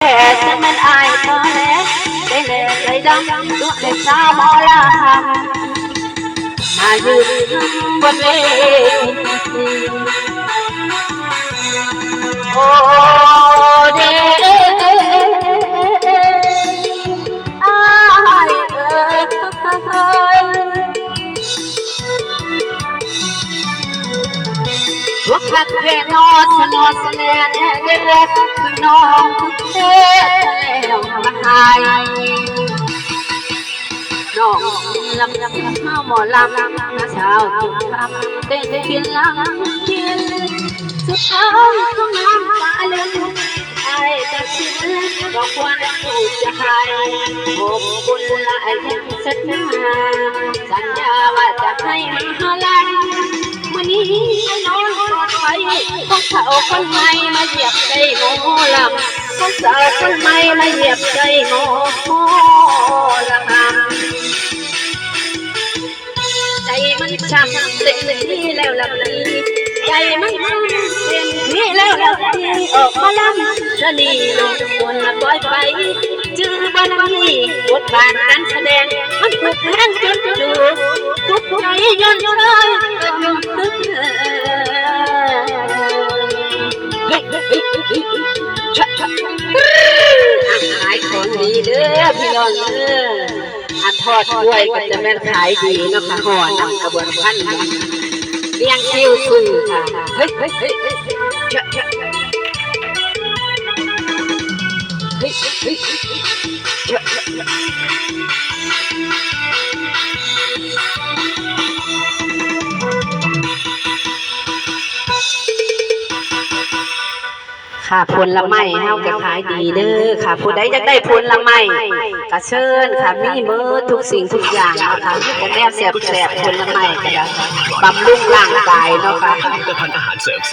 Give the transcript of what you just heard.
แต่ฉันมันอายพอแล้วได้แลใจดำ วเด็กสาวหมอลำมายืนบนเวทีโอ้เด้อายเกนอสนอสแนนเด็กคือน้องเทแล้วมาหายน้องลำลำข้าวหมอลำมาเช้าทุกคำได้ได้กินลำกินสุดท้ายต้องน้ำตาเลือนไอ้ตัดสินบอกว่าถูกจะหายขอบคุณหลายที่สัญญาสัญญาว่าจะให้มาลังวันนี้ พวกเขาคนใหม่มาเหยียบใจหมอลำพวกสาวคนใหม่มาเหยียบใจหมอลำใจมันช้ำเต็มที่แล้วลำนี้ใจมันเต็มที่แล้วลำนี้ออกมาลำสนีลงคนละปล่อยไปจื้อบ้านนี้บทบาทการแสดงมันถูกแทงจนจูทุกใจย้อนเชยเเด้อพี่น้องเด้ออันทอดกล้วยก็จะแม่นขายดีเนาะค่ะห่อนำกระบวนพันธุ์เลี้ยงคิวซื้อค่ะเฮ้ยเฮ้ยเฮ้ยเฮ้ยชะชะเฮ้ยเฮ้ย ค่ะผลไม้เฮาก็ขายดีเด้อค่ะผู้ใดอยากได้ผลไม้ก็เชิญค่ะมีเบิดทุกสิ่งทุกอย่างนะคะมีแต่แนวแซ่บๆผลไม้ก็ได้บำรุงร่างกายเนาะค่ะ